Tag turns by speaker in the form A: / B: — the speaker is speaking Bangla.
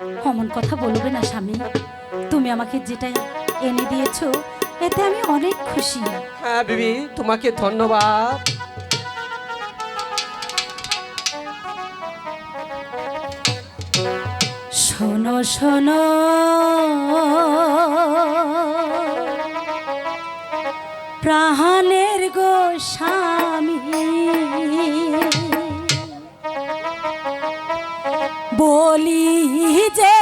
A: অমন কথা বলবে না স্বামী। তুমি আমাকে যেটা এনে দিয়েছ এতে আমি অনেক খুশি।
B: হ্যাঁ বিবি তোমাকে ধন্যবাদ।
A: শোনো শোনো। প্রাণের গো স্বামী। বলি যে